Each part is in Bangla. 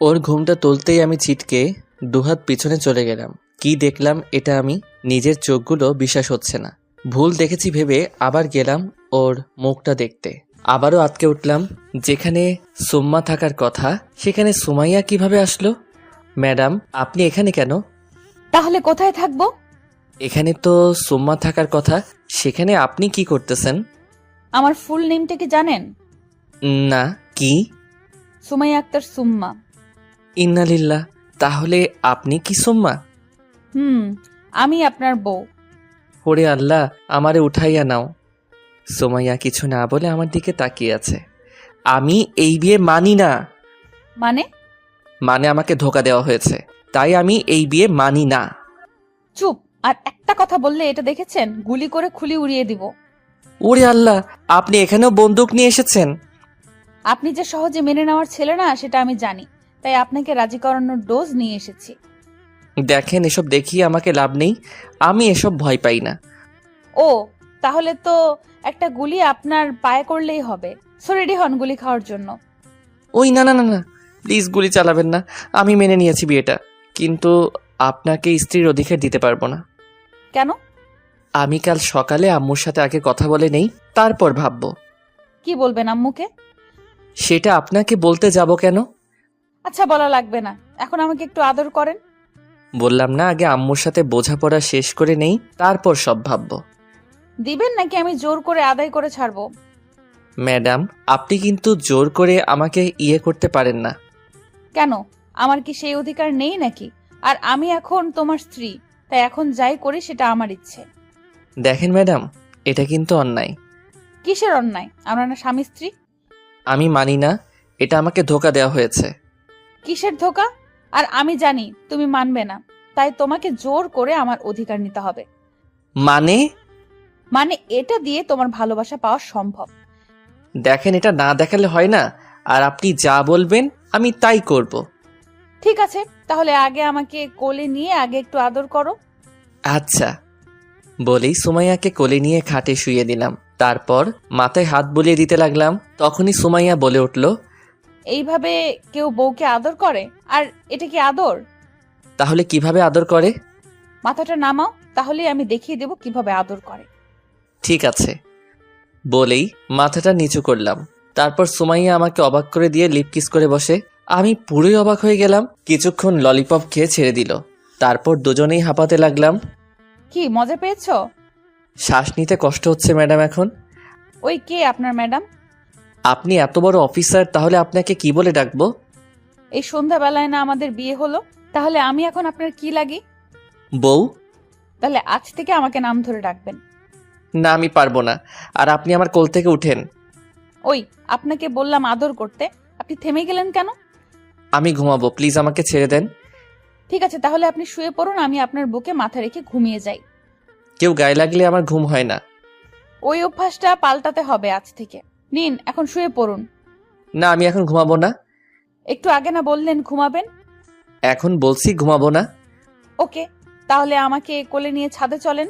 ওর ঘুমটা তুলতেই আমি ছিটকে দুহাত পিছনে চলে গেলাম। কি দেখলাম এটা আমি? নিজের চোখগুলো বিশ্বাস হচ্ছে না। ভুল দেখেছি ভেবে আবার গেলাম ওর মুখটা দেখতে। আবারও আটকে উঠলাম যেখানে সুম্মা থাকার কথা সেখানে সুমাইয়া কীভাবে আসলো? ম্যাডাম আপনি এখানে কেন? তাহলে কোথায় থাকব? এখানে তো সুম্মা থাকার কথা সেখানে আপনি কি করতেছেন? আমার ফুল নেমটা কি জানেন? না কি? সুমাইয়া আক্তার সুম্মা। ইন্নালিল্লাহ তাহলে আপনি কি সুম্মা? হুম আমি আপনার বউ। ওরে আল্লাহ আমারে উঠাইয়া নাও। সোমাইয়া কিছু না বলে আমার দিকে তাকিয়ে আছে। আমি এই বিয়ে মানি না। মানে? মানে আমাকে ধোকা দেওয়া হয়েছে। তাই আমি এই বিয়ে মানি না। চুপ আর একটা কথা বললে এটা দেখেছেন? গুলি করে খুলি উড়িয়ে দিব। ওরে আল্লাহ আপনি এখানেও বন্দুক নিয়ে এসেছেন? আপনি যে সহজে মেনে নেওয়ার ছেলে না সেটা আমি জানি। তাই আপনাকে রাজি করানোর ডোজ নিয়ে এসেছি। দেখেন এসব দেখিয়ে আমাকে লাভ নেই। আমি এসব ভয় পাই না। ও তাহলে তো একটা গুলি আপনার পায়ে করলেই হবে। সো রেডি হন গুলি খাওয়ার জন্য। ওই না না না না। প্লিজ গুলি চালাবেন না। আমি মেনে নিয়েছি বিয়েটা। কিন্তু আপনাকে স্ত্রীর অধিকার দিতে পারব না। কেন? আমি কাল সকালে আম্মুর সাথে আগে কথা বলে নেই তারপর ভাববো। কি বলবেন আম্মুকে? সেটা আপনাকে বলতে যাব কেন? আচ্ছা বলা লাগবে না। এখন আমাকে একটু আদর করেন। বললাম না আগে আম্মুর সাথে বোঝাপড়া শেষ করে নেই তারপর সব ভাববো। দিবেন নাকি আমি জোর করে আদায় করে ছাড়বো? ম্যাডাম আপনি কিন্তু জোর করে আমাকে ইয়ে করতে পারেন না। কেন? আমার কি সেই অধিকার নেই নাকি? আর আমি এখন তোমার স্ত্রী তাই এখন যাই করি সেটা আমার ইচ্ছে। দেখেন ম্যাডাম এটা কিন্তু অন্যায়। কিসের অন্যায়? আমরা না স্বামী স্ত্রী? আমি মানি না এটা আমাকে ধোকা দেওয়া হয়েছে। কিসের ধোকা? আর আমি জানি তুমি মানবে না তাই তোমাকে জোর করে আমার অধিকার নিতে হবে। মানে? মানে এটা দিয়ে তোমার ভালোবাসা পাওয়া সম্ভব। দেখেন এটা না দেখালে হয় না আর আপনি যা বলবেন আমি তাই করব। ঠিক আছে তাহলে আগে আমাকে কোলে নিয়ে আগে একটু আদর করো। আচ্ছা। বলেই সুমাইয়াকে কোলে নিয়ে খাটে শুয়ে দিলাম। তারপর মাথায় হাত বুলিয়ে দিতে লাগলাম তখনই সুমাইয়া বলে উঠল এইভাবে কেউ বউকে আদর করে? আর এটা কি আদর? তাহলে কীভাবে আদর করে? মাথাটা নামাও তাহলেই আমি দেখিয়ে দেব কীভাবে আদর করে। ঠিক আছে। বলেই মাথাটা নিচু করলাম। তারপর সুমাইয়া আমাকে অবাক করে দিয়ে লিপ কিস করে বসে আমি পুরোই অবাক হয়ে গেলাম। কিছুক্ষণ ললিপপ খেয়ে ছেড়ে দিল। তারপর দুজনেই হাঁপাতে লাগলাম। কি মজা পেয়েছ? শ্বাস নিতে কষ্ট হচ্ছে ম্যাডাম এখন। ওই কে আপনার ম্যাডাম? আপনি এত বড় অফিসার তাহলে আপনাকে কি বলে ডাকবো? এই সন্ধ্যাবেলায় না আমাদের বিয়ে হলো তাহলে আমি এখন আপনার কি লাগি? বউ? তাহলে আজ থেকে আমাকে নাম ধরে ডাকবেন। না আমি পারব না। আর আপনি আমার কোল থেকে উঠেন। ওই আপনাকে বললাম আদর করতে। আপনি থেমে গেলেন কেন? আমি ঘুমাবো প্লিজ আমাকে ছেড়ে দেন। ঠিক আছে তাহলে আপনি শুয়ে পড়ুন আমি আপনার বুকে মাথা রেখে ঘুমিয়ে যাই। কেউ গায়ে লাগলে আমার ঘুম হয় না। ওই অভ্যাসটা পাল্টাতে হবে আজ থেকে। নিন এখন শুয়ে পড়ুন। না আমি এখন ঘুমাবো না। একটু আগে না বললেন ঘুমাবেন? এখন বলছি ঘুমাবো না। ওকে তাহলে আমাকে কোলে নিয়ে ছাদে চলেন।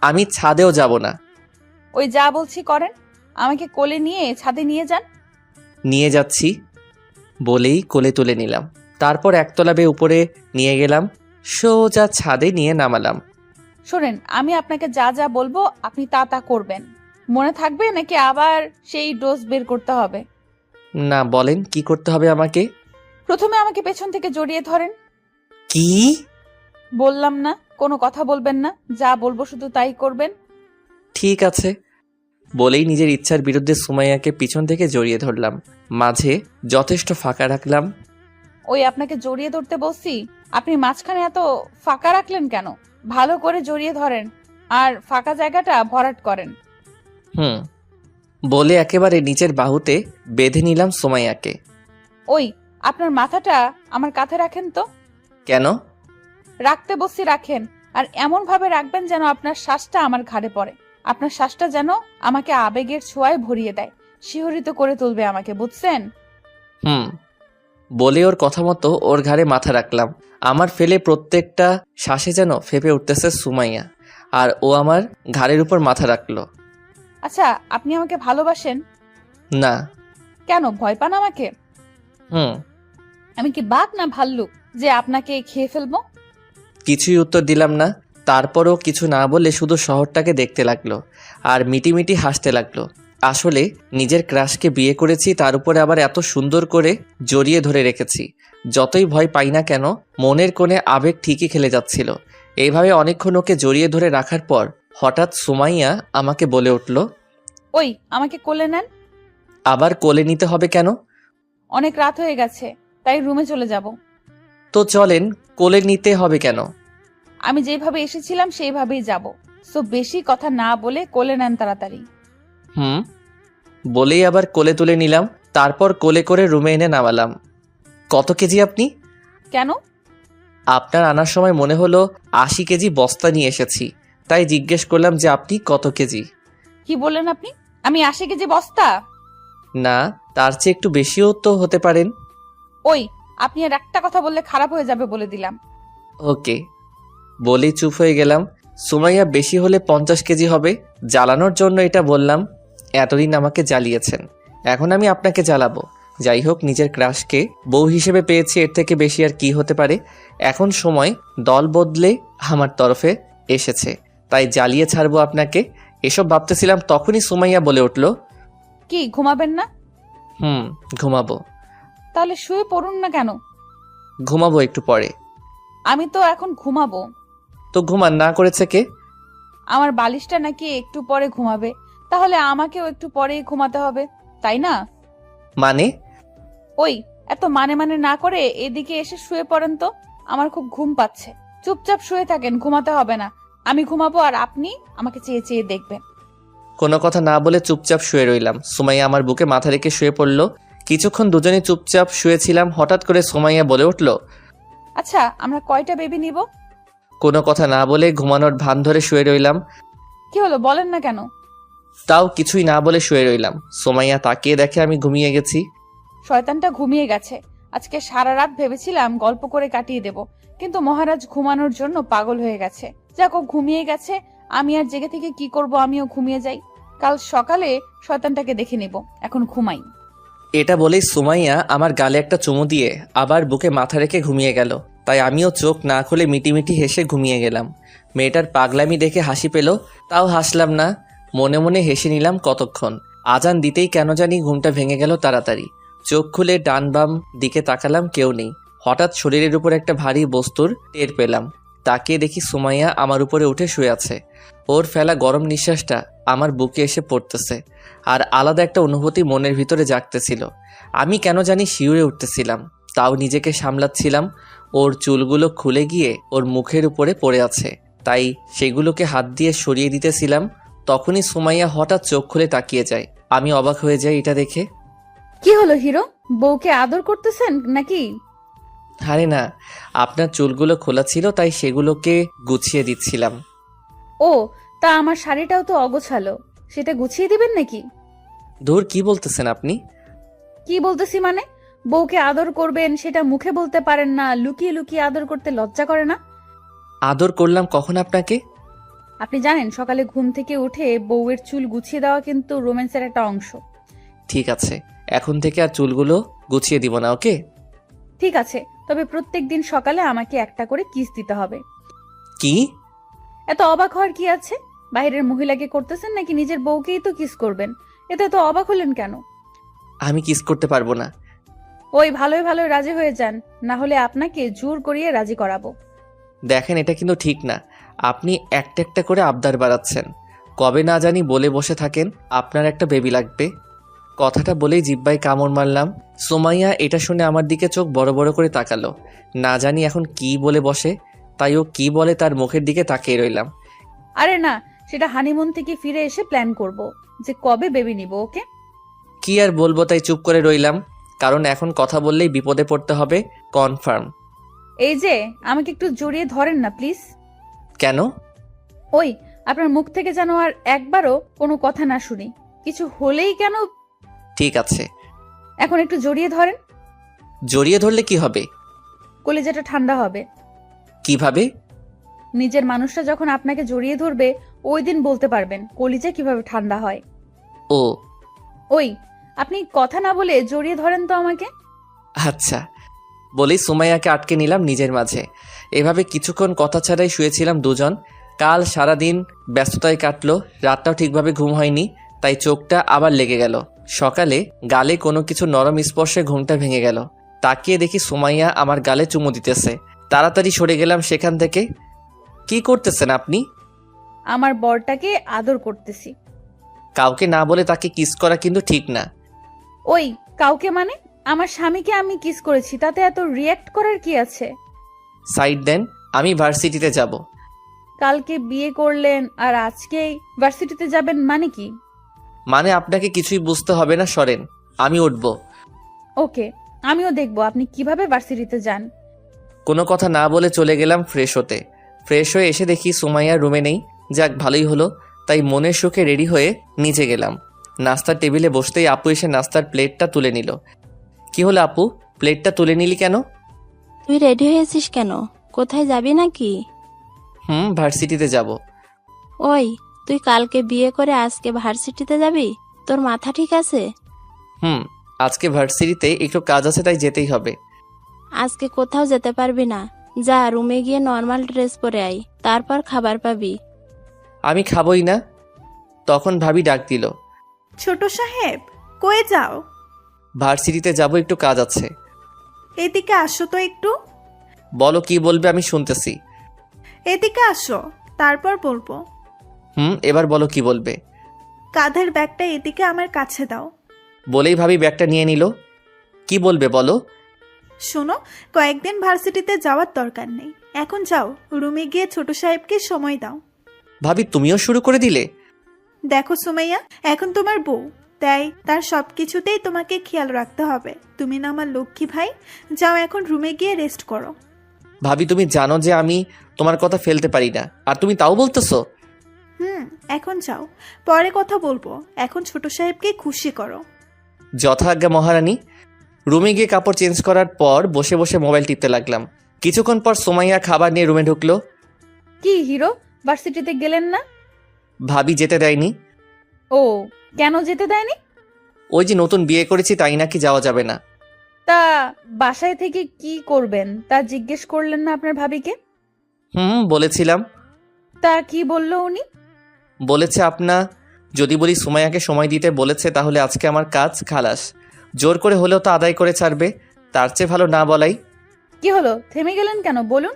আমি ছাদেও যাব না। ওই যা বলছি করেন আমাকে কোলে নিয়ে ছাদে নিয়ে যান। নিয়ে যাচ্ছি বলেই কোলে তুলে নিলাম। তারপর একতলা বেয়ে উপরে নিয়ে গেলাম সোজা ছাদে নিয়ে নামালাম। শোনেন আমি আপনাকে যা যা বলব আপনি তা তা করবেন। মনে থাকবে নাকি আবার সেই ডোজ বের করতে হবে? না বলেন কি করতে হবে আমাকে? প্রথমে আমাকে পেছন থেকে জড়িয়ে ধরেন। কি? বললাম না কোনো কথা বলবেন না যা বলব শুধু তাই করবেন। ঠিক আছে। বলেই নিজের ইচ্ছার বিরুদ্ধে সুমাইয়াকে পিছন থেকে জড়িয়ে ধরলাম। মাঝে যথেষ্ট ফাঁকা রাখলাম। ওই আপনাকে জড়িয়ে ধরতে বলছি আপনি মাঝখানে এত ফাঁকা রাখলেন কেন? ভালো করে জড়িয়ে ধরেন আর ফাঁকা জায়গাটা ভরাট করেন। হুম। বলে একেবারে নিচের বাহুতে বেঁধে নিলাম সোমাইয়াকে। ওই আপনার মাথাটা আমার কাঁধে রাখেন তো? কেন? রাখতে বসছি রাখেন আর এমন ভাবে রাখবেন যেন আপনার শ্বাসটা আমার ঘাড়ে পড়ে। আপনার শ্বাসটা যেন আমাকে আবেগের ছোঁয়ায় ভরিয়ে দেয় শিহরিত করে তুলবে আমাকে বুঝছেন? হুম। বলে ওর কথা মতো ওর ঘাড়ে মাথা রাখলাম। আমার ফেলে প্রত্যেকটা শ্বাসে যেন ফেপে উঠতেছে সুমাইয়া আর ও আমার ঘাড়ের উপর মাথা রাখল। আচ্ছা আপনি আমাকে ভালোবাসেন? না। কেন ভয় পান আমাকে? হুম। আমি কি বাঘ না ভাল্লুক যে আপনাকে খেয়ে ফেলব? কিছুই উত্তর দিলাম না। তারপরও কিছু না বলে শুধু শহরটাকে দেখতে লাগল আর মিটিমিটি হাসতে লাগল। আসলে নিজের ক্রাশকে বিয়ে করেছি তার উপরে আবার এত সুন্দর করে জড়িয়ে ধরে রেখেছি। যতই ভয় পাই না কেন মনের কোণে আবেগ ঠিকই খেলে যাচ্ছিল। এইভাবে অনেকক্ষণ ওকে জড়িয়ে ধরে রাখার পর হঠাৎ সুমাইয়া আমাকে বলে উঠল ওই আমাকে কোলে নেন। আবার কোলে নিতে হবে কেন? অনেক রাত হয়ে গেছে তাই রুমে চলে যাব। তো চলেন কোলে নিতে হবে কেন? আমি যেভাবে এসেছিলাম সেইভাবেই যাব। সো বেশি কথা না বলে কোলে নেন তাড়াতাড়ি। হুম বলেই আবার কোলে তুলে নিলাম তারপর কোলে করে রুমে এনে নামালাম। কত কেজি আপনি? কেন? আপনার আনার সময় মনে হলো আশি কেজি বস্তা নিয়ে এসেছি। তাই জিজ্ঞেস করলাম যে আপনি কত কেজি? কি বললেন আপনি? আমি আশি কেজি বস্তা? না তার চেয়ে একটু বেশিও তো হতে পারেন। ওই আপনি আর একটা কথা বললে খারাপ হয়ে যাবে বলে দিলাম। ওকে। বলেই চুপ হয়ে গেলাম। সুমাইয়া বেশি হলে পঞ্চাশ কেজি হবে। জ্বালানোর জন্য এটা বললাম। এতদিন আমাকে জ্বালিয়েছেন। এখন আমি আপনাকে জ্বালাবো। যাই হোক নিজের ক্রাশকে বউ হিসেবে পেয়েছি এর থেকে বেশি আর কি হতে পারে? এখন সময় দল বদলে আমার তরফে এসেছে। তাই জ্বালিয়ে ছাড়বো আপনাকে। এসব ভাবতেছিলাম তখনই সুমাইয়া বলে উঠল কি ঘুমাবেন না? হুম ঘুমাবো। তাহলে শুয়ে পড়ুন না কেন? ঘুমাবো একটু পরে। আমি তো এখন ঘুমাবো। তো ঘুমান না করেছে কে? আমার বালিশটা নাকি একটু পরে ঘুমাবে। তাহলে আমাকেও একটু পরেই ঘুমাতে হবে তাই না? মানে? ওই এত মানে মানে না করে এদিকে এসে শুয়ে পড়েন তো। আমার খুব ঘুম পাচ্ছে। চুপচাপ শুয়ে থাকেন ঘুমাতে হবে না। আমি ঘুমাবো আর আপনি আমাকে চেয়ে চেয়ে দেখবেন। কোনো কথা না বলে চুপচাপ শুয়ে রইলাম। সুমাইয়া আমার বুকে মাথা রেখে শুয়ে পড়ল। কিছুক্ষণ দুজনে চুপচাপ শুয়েছিলাম। হঠাৎ করে সুমাইয়া বলে উঠল আচ্ছা আমরা কয়টা বেবি নিব? কোনো কথা না বলে ঘুমানোর ভান ধরে শুয়ে রইলাম। কি হলো বলেন না কেন? তাও কিছুই না বলে শুয়ে রইলাম। সুমাইয়া তাকিয়ে দেখে আমি ঘুমিয়ে গেছি। শয়তানটা ঘুমিয়ে গেছে। আজকে সারা রাত ভেবেছিলাম গল্প করে কাটিয়ে দেব কিন্তু মহারাজ ঘুমানোর জন্য পাগল হয়ে গেছে। যাক, ও ঘুমিয়ে গেছে। আমি আর জেগে থেকে কি করব? আমিও ঘুমিয়ে যাই। কাল সকালে শয়তানটাকে দেখে নেব। এখন ঘুমাই। এটা বলেই সুমাইয়া আমার গালে একটা চুমু দিয়ে আবার বুকে মাথা রেখে ঘুমিয়ে গেল। তাই আমিও চোখ না খুলে মিটিমিটি হেসে ঘুমিয়ে গেলাম। মেয়েটার পাগলামি দেখে হাসি পেল। তাও হাসলাম না। মনে মনে হেসে নিলাম কতক্ষণ। আজান দিতেই কেন জানি ঘুমটা ভেঙে গেল তাড়াতাড়ি। চোখ খুলে ডান বাম দিকে তাকালাম কেউ নেই। হঠাৎ শরীরের উপর একটা ভারী বস্তুর টের পেলাম। তাকিয়ে দেখি সুমাইয়া আমার উপরে উঠে শুয়ে আছে। ওর ফেলা গরম নিঃশ্বাসটা আমার বুকে এসে পড়তেছে আর আলাদা একটা অনুভূতি মনের ভিতরে জাগতেছিল। আমি কেন জানি শিউরে উঠতেছিলাম, তাও নিজেকে সামলাচ্ছিলাম, ওর চুলগুলো খুলে গিয়ে ওর মুখের উপরে পড়ে আছে। তাই সেগুলোকে হাত দিয়ে সরিয়ে দিতেছিলাম, তখনই সুমাইয়া হঠাৎ চোখ খুলে তাকিয়ে যায়। আমি অবাক হয়ে যাই এটা দেখে। কি হলো হিরো? বউকে আদর করতেছেন নাকি আরে না আপনার চুলগুলো খোলা ছিল তাই সেগুলোকে গুছিয়ে দিচ্ছিলাম। ও তা আমার শাড়িটাও তো অগোছালো। সেটা গুছিয়ে দিবেন নাকি? ধুর কি বলতেছেন আপনি? কি বলতেছি মানে? বউকে আদর করবেন সেটা মুখে বলতে পারেন না লুকিয়ে লুকিয়ে আদর করতে লজ্জা করে না? আদর করলাম কখন আপনাকে? আপনি জানেন সকালে ঘুম থেকে উঠে বউয়ের চুল গুছিয়ে দেওয়া কিন্তু রোম্যান্সের একটা অংশ। ঠিক আছে এখন থেকে আর চুলগুলো গুছিয়ে দিব না ওকে? ঠিক আছে তবে প্রত্যেক দিন সকালে আমাকে একটা করে কিস দিতে হবে। কি? এত অবাক হওয়ার কি আছে? বাইরের মহিলাকে করতেছেন নাকি নিজের বউকেই তো কিস করবেন? এতে তো অবাক হলেন কেন? আমি কিস করতে পারব না। ওই ভালোই ভালোই রাজি হয়ে যান না হলে আপনাকে জোর করিয়ে রাজি করাবো। দেখেন এটা কিন্তু ঠিক না। আপনি একটা একটা করে আবদার বাড়াচ্ছেন। কবে না জানি বলে বসে থাকেন আপনার একটা বেবি লাগবে। কথাটা বলেই জিব্বাই কামড় মারলাম। সোমাইয়া এটা শুনে আমার দিকে চোখ বড় বড় করে তাকালো। না জানি এখন কি বলে বসে তাই ও কি বলে তার মুখের দিকে তাকিয়ে রইলাম। আরে না সেটা হানিমুন থেকে ফিরে এসে প্ল্যান করব যে কবে বেবি নিব ওকে? কি আর বলব তাই চুপ করে রইলাম কারণ এখন কথা বললেই বিপদে পড়তে হবে কনফার্ম এই যে আমাকে একটু জড়িয়ে ধরেন না প্লিজ কেন? ওই আপনার মুখ থেকে যেন আর একবারও কোনো কথা না শুনি। কিছু হলেই কেন ঠিক আছে। এখন একটু জড়িয়ে ধরেন। জড়িয়ে ধরলে কি হবে? কলিজাটা ঠান্ডা হবে। কীভাবে? নিজের মানুষটা যখন আপনাকে জড়িয়ে ধরবে ওই দিন বলতে পারবেন কলিজা কীভাবে ঠান্ডা হয়। ও। ওই আপনি কথা না বলে জড়িয়ে ধরেন তো আমাকে। আচ্ছা। বলেই সুমাইয়াকে আটকে নিলাম নিজের মাঝে। এভাবে কিছুক্ষণ কথা ছাড়াই শুয়েছিলাম দুজন। কাল সারাদিন ব্যস্ততায় কাটলো রাতটাও ঠিকভাবে ঘুম হয়নি তাই চোখটা আবার লেগে গেল। সকালে গালে কোনো কিছু নরম স্পর্শে ঘুমটা ভেঙে গেল। তাকিয়ে দেখি সুমাইয়া আমার গালে চুমু দিতেছে। তাড়াতাড়ি সরে গেলাম সেখান থেকে। কি করতেছেন আপনি? আমার বরটাকে আদর করতেছি। কাউকে না বলে তাকে কিস করা কিন্তু ঠিক না। ওই কাউকে মানে? আমার স্বামীকে আমি কিস করেছি তাতে এত রিয়্যাক্ট করার কি আছে? সাইড দেন আমি ভার্সিটিতে যাব। কালকে বিয়ে করলেন আর আজকেই ভার্সিটিতে যাবেন মানে কি? মানে আপনাকে কিছুই বুঝতে হবে না সরেন। আমি উঠব। ওকে আমিও দেখব আপনি কীভাবে ভার্সিটিতে যান। কোনো কথা না বলে চলে গেলাম ফ্রেশ হতে। ফ্রেশ হয়ে এসে দেখি সুমাইয়া রুমে নেই। যাক ভালোই হলো। তাই মনের সুখে রেডি হয়ে নিচে গেলাম। নাস্তার টেবিলে বসতেই আপু এসে নাস্তার প্লেটটা তুলে নিল। কি হলো আপু? প্লেটটা তুলে নিলি কেন? তুই রেডি হয়েছিস কেন? কোথায় যাবি নাকি? হুম ভার্সিটিতে যাব। ওই তুই কালকে বিয়ে করে আজকে ভার্সিটিতে যাবি? তোর মাথা ঠিক আছে? হুম আজকে ভার্সিটিতে একটু কাজ আছে তাই যেতেই হবে। আজকে কোথাও যেতে পারবি না। যা রুমে গিয়ে নর্মাল ড্রেস পরে আই তারপর খাবার পাবি। আমি খাবই না। তখন ভাবি ডাক দিল। ছোট সাহেব কয়ে যাও? ভার্সিটিতে যাব একটু কাজ আছে। এদিকে আসো তো একটু। বলো কি বলবে আমি শুনতেছি। এদিকে আসো তারপর বলব। হুম এবার বলো কি বলবে? কাঁধের ব্যাগটা এদিকে আমার কাছে দাও। বলেই ভাবি ব্যাগটা নিয়ে নিল। কি বলবে বলো? শোনো কয়েকদিন ভার্সিটিতে যাওয়ার দরকার নেই। এখন যাও রুমে গিয়ে ছোট সাহেবকে সময় দাও। ভাবি তুমিও শুরু করে দিলে? দেখো সুমাইয়া এখন তোমার বউ। তাই তার সব কিছুতেই তোমাকে খেয়াল রাখতে হবে। তুমি না আমার লক্ষ্মী ভাই যাও এখন রুমে গিয়ে রেস্ট করো। ভাবি তুমি জানো যে আমি তোমার কথা ফেলতে পারি না। আর তুমি তাও বলতেছো? হুম এখন যাও। পরে কথা বলব। এখন ছোট সাহেবকে খুশি করো। যথাজ্ঞা মহারানী রুমে গিয়ে কাপড় চেঞ্জ করার পর বসে বসে মোবাইল টিপতে লাগলাম। কিছুক্ষণ পর সোমাইয়া খাবার নিয়ে রুমে ঢুকলো। কি হিরো? ভার্সিটিতে গেলেন না? ভাবি যেতে দেয়নি। ও কেন যেতে দেয়নি? ওই যে নতুন বিয়ে করেছি তাই নাকি যাওয়া যাবে না। তা বাসায় থেকে কি করবেন? তা জিজ্ঞেস করলেন না আপনার ভাবিকে? হুম বলেছিলাম। তা কি বলল উনি? বলেছে আপনা যদি বলি সুমাইয়াকে সময় দিতে বলেছে তাহলে আজকে আমার কাজ খালাস। জোর করে হলেও তো আদায় করে ছাড়বে। তার চেয়ে ভালো না বলাই। কি হলো? থেমে গেলেন কেন? বলুন।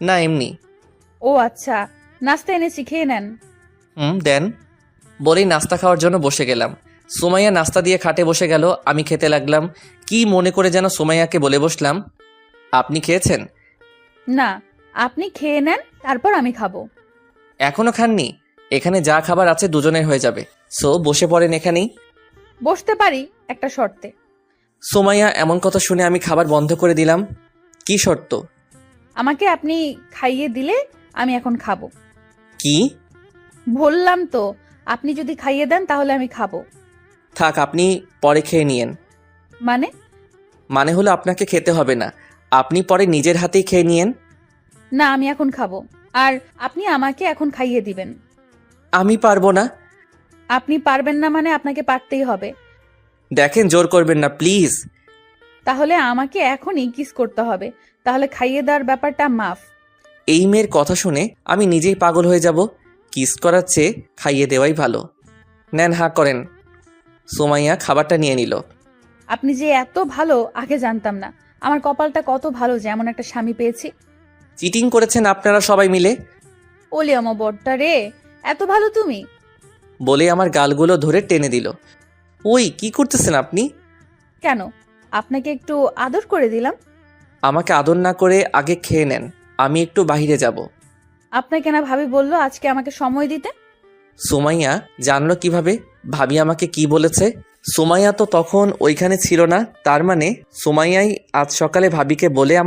না এমনি। ও আচ্ছা নাস্তা এনেছি খেয়ে নেন। হুম দেন। বলেই নাস্তা খাওয়ার জন্য বসে গেলাম। সুমাইয়া নাস্তা দিয়ে খাটে বসে গেল। আমি খেতে লাগলাম। কি মনে করে যেন সুমাইয়াকে বলে বসলাম। আপনি খেয়েছেন? না আপনি খেয়ে নেন তারপর আমি খাব। এখনও খাননি? এখানে যা খাবার আছে দুজনের হয়ে যাবে। সো বসে পড়েন এখানেই। বসতে পারি একটা শর্তে। সোমাইয়া এমন কথা শুনে আমি খাবার বন্ধ করে দিলাম। কি শর্ত? আমাকে আপনি খাইয়ে দিলে আমি এখন খাব। কি? বললাম তো আপনি যদি খাইয়ে দেন তাহলে আমি খাব। থাক আপনি পরে খেয়ে নিয়েন। মানে? মানে হলো আপনাকে খেতে হবে না। আপনি পরে নিজের হাতেই খেয়ে নিয়েন। না আমি এখন খাব। আর আপনি আমাকে এখন খাইয়ে দিবেন। আমি পারব না। আপনি পারবেন না মানে আপনাকে পারতেই হবে। দেখেন জোর করবেন না প্লিজ। তাহলে আমাকে এখনই কিস করতে হবে। তাহলে খাইয়ে দেওয়ার ব্যাপারটা মাফ। এই মেয়ের কথা শুনে আমি নিজেই পাগল হয়ে যাব। কিস করার চেয়ে খাইয়ে দেওয়াই ভালো। নেন হা করেন। সোমাইয়া খাবারটা নিয়ে নিল। আপনি যে এত ভালো আগে জানতাম না। আমার কপালটা কত ভালো যে এমন একটা স্বামী পেয়েছি। চিটিং করেছেন আপনারা সবাই মিলে? ওলি আমার বড়টা রে। এত ভালো তুমি? বলে আমার গালগুলো ধরে টেনে দিল। ওই কি করতেছেন আপনি? কেন? আপনাকে একটু আদর করে দিলাম। আমাকে আদর না করে আগে খেয়ে নেন আমি একটু বাইরে যাব। আপনাকে না ভাবি বলল আজকে আমাকে সময় দিতে। সুমাইয়া জানলো কীভাবে? ভাবি আমাকে কি বলেছে? সুমাইয়া তো তখন ওইখানে ছিল না তার মানে সুমাইয়াই আজ সকালে ভাবিকে বলে আমার